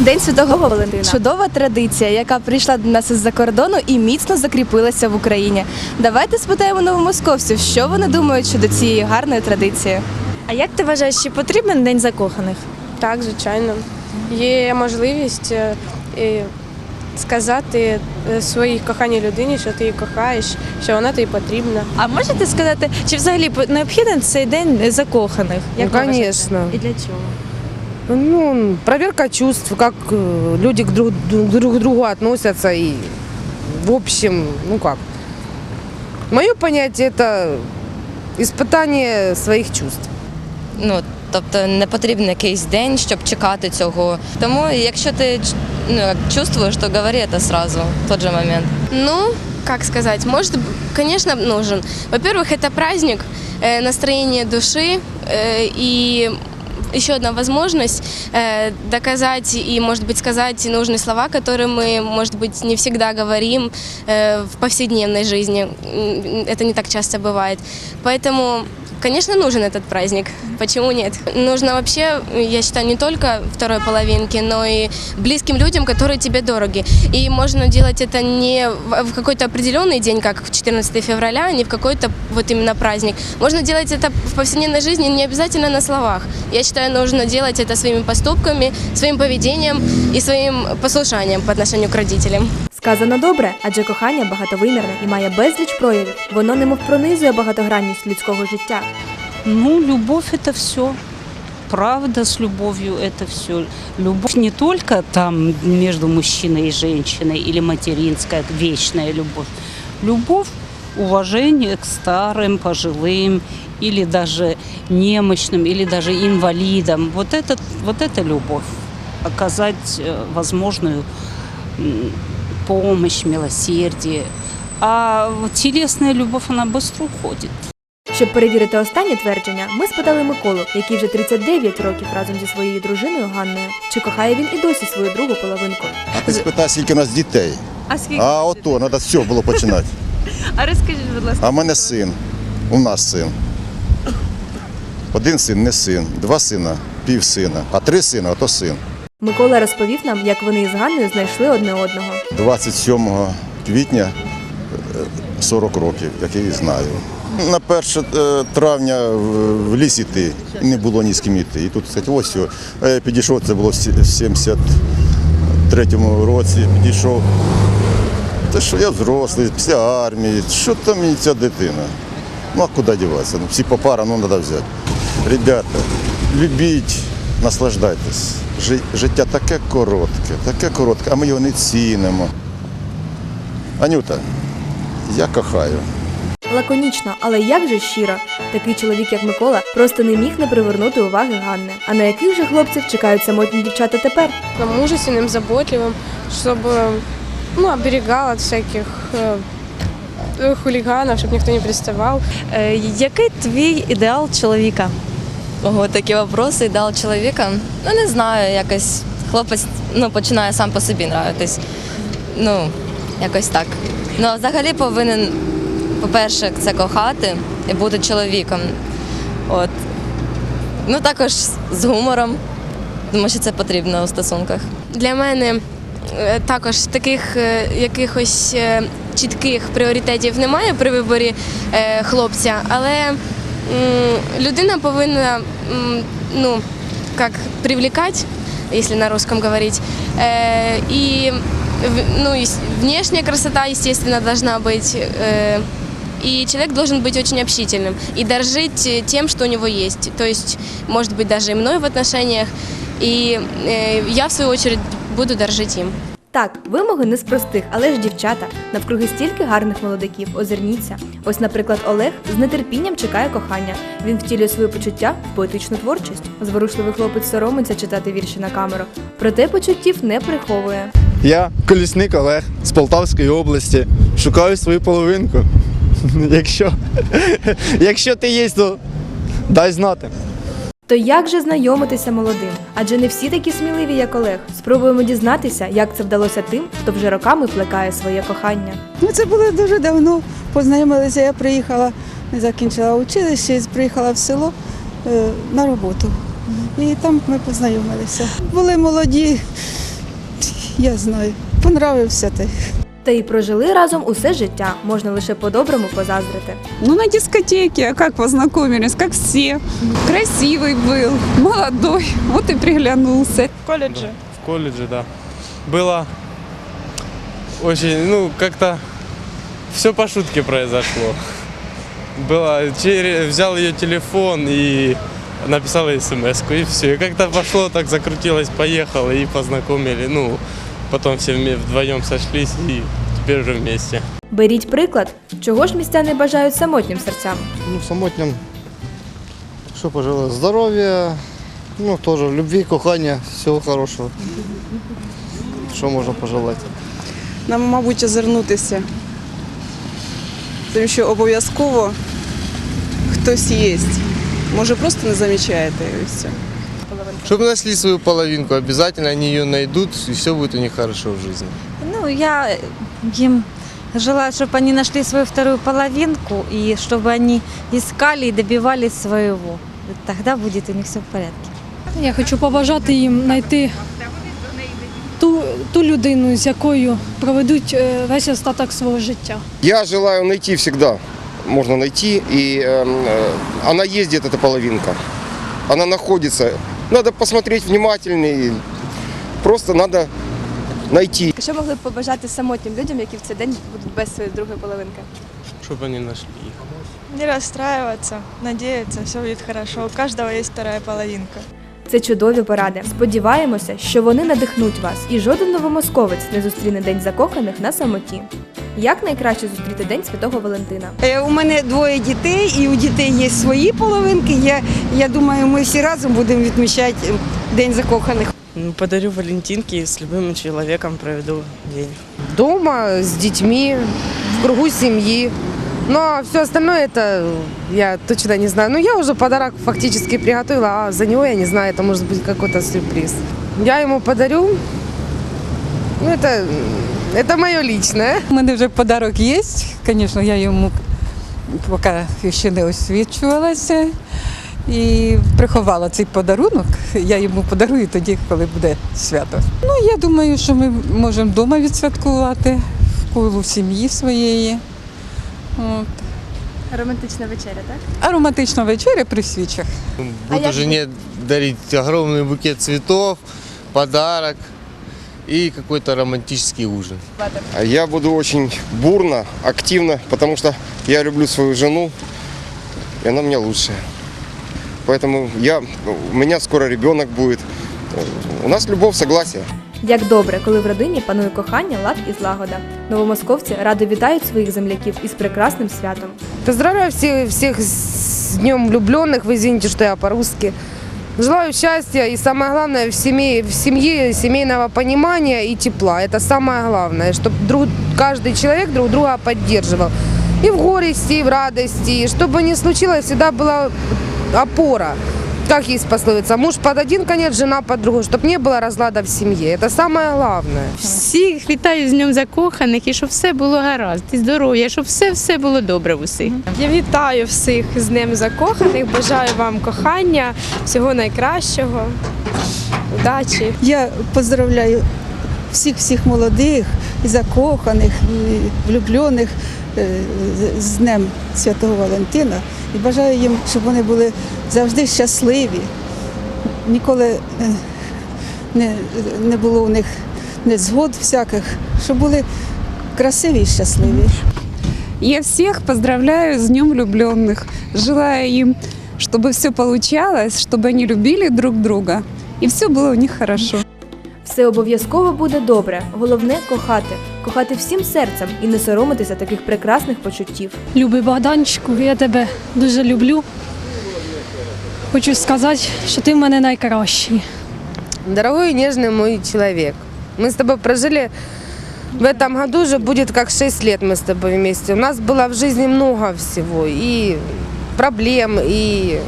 День Святого Валентина. Чудова традиція, яка прийшла до нас із-за кордону і міцно закріпилася в Україні. Давайте спитаємо новомосковців, що вони думають щодо цієї гарної традиції. А як ти вважаєш, чи потрібен день закоханих? Так, звичайно. Є можливість е, сказати е, своїй коханій людині, що ти її кохаєш, що вона тобі потрібна. А можете сказати, чи взагалі по- необхіден цей день закоханих? Ну, ви. І для чого? Ну, проверка чувств, как э, люди к друг, друг к другу относятся и в общем, ну как. Мое понятие это испытание своих чувств. Ну тобто не потрібен якийсь день, щоб чекати цього. Тому якщо ти ну, чувствуєш, то говори це сразу, в тот же момент. Ну, как сказать, может, конечно, нужен. Во-первых, это праздник, э, настроение души э, и еще одна возможность э, доказать и, может быть, сказать нужные слова, которые мы, может быть, не всегда говорим э, в повседневной жизни. М, Это не так часто бывает. Поэтому Конечно, нужен этот праздник. Почему нет? Нужно вообще, я считаю, не только второй половинке, но и близким людям, которые тебе дороги. И можно делать это не в какой-то определенный день, как 14 февраля, а не в какой-то вот именно праздник. Можно делать это в повседневной жизни, не обязательно на словах. Я считаю, нужно делать это своими поступками, своим поведением и своим послушанием по отношению к родителям. Сказано добре, адже кохання багатовимірне і має безліч проявів. Воно немов пронизує багатогранність людського життя. Ну, любовь это все. Правда с любовью это все. Любовь не только там между мужчиной и женщиной или материнская вечная любовь. Любовь, уважение к старым, пожилым или даже немощным, или даже инвалидам. Вот, этот, вот это любовь. Оказать э, возможную м, помощь, милосердие. А вот телесная любовь, она быстро уходит. Щоб перевірити останнє твердження, ми спитали Миколу, який вже 39 років разом зі своєю дружиною Ганною, чи кохає він і досі свою другу половинку. А ти спитай, скільки у нас дітей. А скільки? А ото, треба з цього було починати. А розкажіть, будь ласка. А в мене син, у нас син. Один син не син, два сина, пів сина, а три сина, ото син. Микола розповів нам, як вони із Ганною знайшли одне одного. 27 квітня е, 40 років, як я її знаю. На 1 е, травня в ліс іти, і не було ні з ким іти. І тут, кстати, ось я підійшов, це було в 73-му році, підійшов. Та що я взрослий, після армії, що там мені ця дитина? Ну а куди діватися? Ну, всі по парам, ну треба взяти. Ребята, любіть, наслаждайтесь Жи- Життя таке коротке, таке коротке, а ми його не цінимо. Анюта, я кохаю. Лаконічно, але як же щиро. Такий чоловік, як Микола, просто не міг не привернути уваги Ганни. А на яких же хлопців чекають самотні дівчата тепер? Мужественным, заботливым, чтобы ну, оберегал от всяких э, э, хулиганов, чтобы никто не приставал. Е, який твій ідеал чоловіка? Ого, такі вопроси, ідеал чоловіка. Ну не знаю, якось хлопець ну, починає сам по собі нравитись. Ну, якось так. Ну, взагалі повинен, по-перше, це кохати і бути чоловіком. От. Ну, також з гумором, тому що це потрібно у стосунках. Для мене е, також таких е, якихось е, чітких пріоритетів немає при виборі хлопця, але людина повинна м, ну, как привлекать, если на русском говорить, э, и в- ну, ес- внешняя красота, естественно, должна быть. э, и человек должен быть очень общительным и дорожить э, тем, что у него есть. То есть, может быть, даже и мной в отношениях. И э, я, в свою очередь, буду дорожить им. Так, вимоги не з простих, але ж дівчата. Навкруги стільки гарних молодиків, озирніться. Ось, наприклад, Олег з нетерпінням чекає кохання. Він втілює свої почуття в поетичну творчість. Зворушливий хлопець соромиться читати вірші на камеру, проте почуттів не приховує. Я колісник Олег з Полтавської області. Шукаю свою половинку. Якщо, якщо ти є, то дай знати. То як же знайомитися молодим? Адже не всі такі сміливі, як Олег. Спробуємо дізнатися, як це вдалося тим, хто вже роками плекає своє кохання. Ну, це було дуже давно. Познайомилися, я приїхала, закінчила училище, приїхала в село е, на роботу. І там ми познайомилися. Були молоді, я знаю. Понравився ти. Та й прожили разом усе життя, можна лише по-доброму позаздрити. Ну, на дискотеке, а как познакомились, как все. Красивый был, молодой, вот и приглянулся. В коледжі. В колледже, да. Было очень, ну, как-то все по шутке произошло. Было, чере- взял ее телефон и написал смс и все. И как-то пошло, так закрутилось, поехало и познакомили. Ну, потом все вме- вдвоем сошлись и теперь уже вместе. Беріть приклад, чого ж містяни бажають самотнім серцям. Ну, самотнім. Що пожелаю? Здоров'я, ну, теж любві, кохання, всього хорошого. Що можна пожелати? Нам, мабуть, озирнутися. Тому що обов'язково хтось є. Може, просто не замічаєте і все. Чтобы нашли свою половинку, обязательно они ее найдут, и все будет у них хорошо в жизни. Ну, я им желаю, чтобы они нашли свою вторую половинку, и чтобы они искали и добивались своего. Тогда будет у них все в порядке. Я хочу побажати їм знайти ту, ту людину, з якою проведуть е, весь остаток свого життя. Я желаю найти всегда. Можно найти, и эм, э, она есть где-то, эта половинка. Она находится. Надо посмотреть внимательнее. Просто надо найти. Що могли б побажати самотнім людям, які в цей день будуть без своєї другої половинки? Чтобы они нашли их. Не расстраиваться, надеяться, все будет хорошо. У каждого есть вторая половинка. Це чудові поради. Сподіваємося, що вони надихнуть вас, і жоден новомосковець не зустріне день закоханих на самоті. Як найкраще зустріти день Святого Валентина? Е, У мене двоє дітей, і у дітей є свої половинки. Я, я думаю, ми всі разом будемо відмічати День закоханих. Ну, Подарю Валентинки и с любым человеком проведу день. Дома, с детьми, в кругу семьи. Ну, а все остальное это я точно не знаю. Ну, я уже подарок фактически приготовила, а за него я не знаю, это может быть какой-то сюрприз. Я ему подарю, ну, это, это мое личное. У мене вже подарок є. Звісно, я йому поки ще не освічувалася. І приховала цей подарунок. Я йому подарую тоді, коли буде свято. Ну, я думаю, що ми можемо вдома відсвяткувати в колу сім'ї своєї. От. Романтична вечеря, так? Ароматична вечеря при свічах. Буду жене дарить огромный букет цветов, подарок и какой-то романтический ужин. А Я буду очень бурно, активно, потому что я люблю свою жену, и она мне лучшая. Поэтому я, у меня скоро ребенок будет. У нас любовь, согласие. Як добре, коли в родині панує кохання, лад і злагода. Новомосковці радо вітають своїх земляків із прекрасним святом. Поздравляю всех, всех с Днем влюбленных. Вы извините, что я по-русски. Желаю счастья и самое главное в семье, в семье семейного понимания и тепла. Это самое главное, чтобы друг, каждый человек друг друга поддерживал. И в горести, и в радости. И чтобы ни случилось, всегда была опора. Как есть пословица, муж под один конец, жена под другой, чтобы не было разлада в семье. Это самое главное. Всіх вітаю з Днем закоханих і щоб все було гаразд, і здоров'я, щоб все все було добре в усіх. Я вітаю всіх з Днем закоханих, бажаю вам кохання, всього найкращого, удачі. Я поздравляю всіх всіх молодих, і закоханих, і влюблених е, з- з Днем Святого Валентина і бажаю їм, щоб вони були завжди щасливі. Ніколи е, не, не було у них незгод всяких, щоб були красиві і щасливі. Я всех поздравляю с Днем влюбленных. Желаю им, чтобы все получалось, чтобы они любили друг друга. И все было у них хорошо. Все обов'язково буде добре. Головне кохати, кохати всім серцем і не соромитися таких прекрасних почуттів. Любий Богданчику, я тебе дуже люблю. Хочу сказати, що ти в мене найкращий. Дорогой и нежный мой человек, мы с тобой прожили в этом году уже будет как 6 лет мы с тобой вместе. У нас было в жизни много всего, и проблем, и,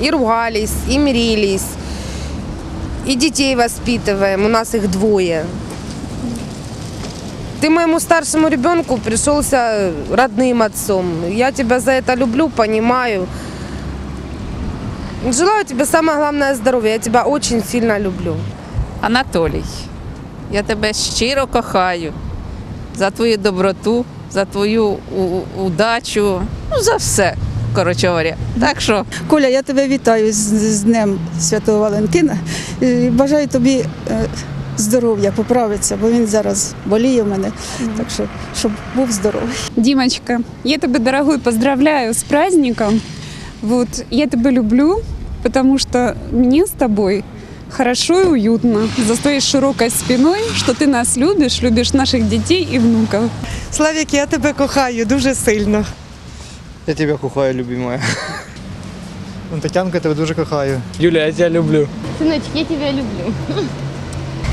и ругались, и мирились, и детей воспитываем, у нас их двое. Ты моему старшему ребенку пришелся родным отцом. Я тебя за это люблю, понимаю. Желаю тебе самое главное здоровья. Я тебя очень сильно люблю. Анатолий. Я тебе щиро кохаю за твою доброту, за твою у- удачу, ну за все, коротше говоря. Так що Коля, я тебе вітаю з, з Днем Святого Валентина. І бажаю тобі е, здоров'я, поправитися, бо він зараз боліє в мене. Так що, щоб був здоровий. Димочка, я тебя, дорогой, поздравляю с праздником. Вот, я тебя люблю, потому что мне с тобой хорошо и уютно. За твоей широкой спиной, что ты нас любишь, любишь наших детей и внуков. Славік, я тебе кохаю дуже сильно. Я тебе кохаю, любимая. Тетянка, я тебе дуже кохаю. Юля, я тебя люблю. Сыночек, я тебя люблю.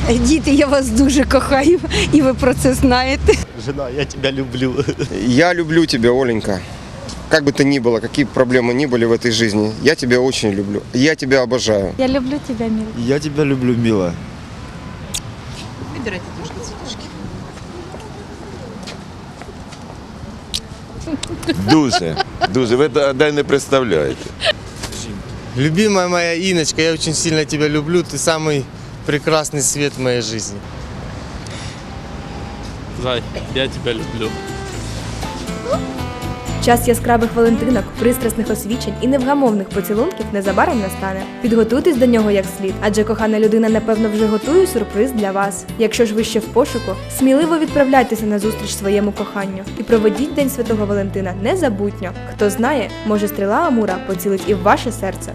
Діти, я вас дуже кохаю, і ви про це знаєте. Жена, я тебе люблю. Я люблю тебя, Оленька. Как бы то ни было, какие бы проблемы ни были в этой жизни, я тебя очень люблю. Я тебя обожаю. Я люблю тебя, милый. Я тебе люблю, мила. Дуже, дуже. Ви дай не представляєте. Любимая моя Иночка, я очень сильно тебя люблю. Ты самый прекрасный свет в моей жизни. Зай, я тебя люблю. Час яскравих валентинок, пристрасних освічень і невгамовних поцілунків незабаром настане. Підготуйтесь до нього як слід, адже кохана людина, напевно, вже готує сюрприз для вас. Якщо ж ви ще в пошуку, сміливо відправляйтеся на зустріч своєму коханню і проведіть День Святого Валентина незабутньо. Хто знає, може стріла Амура поцілить і в ваше серце.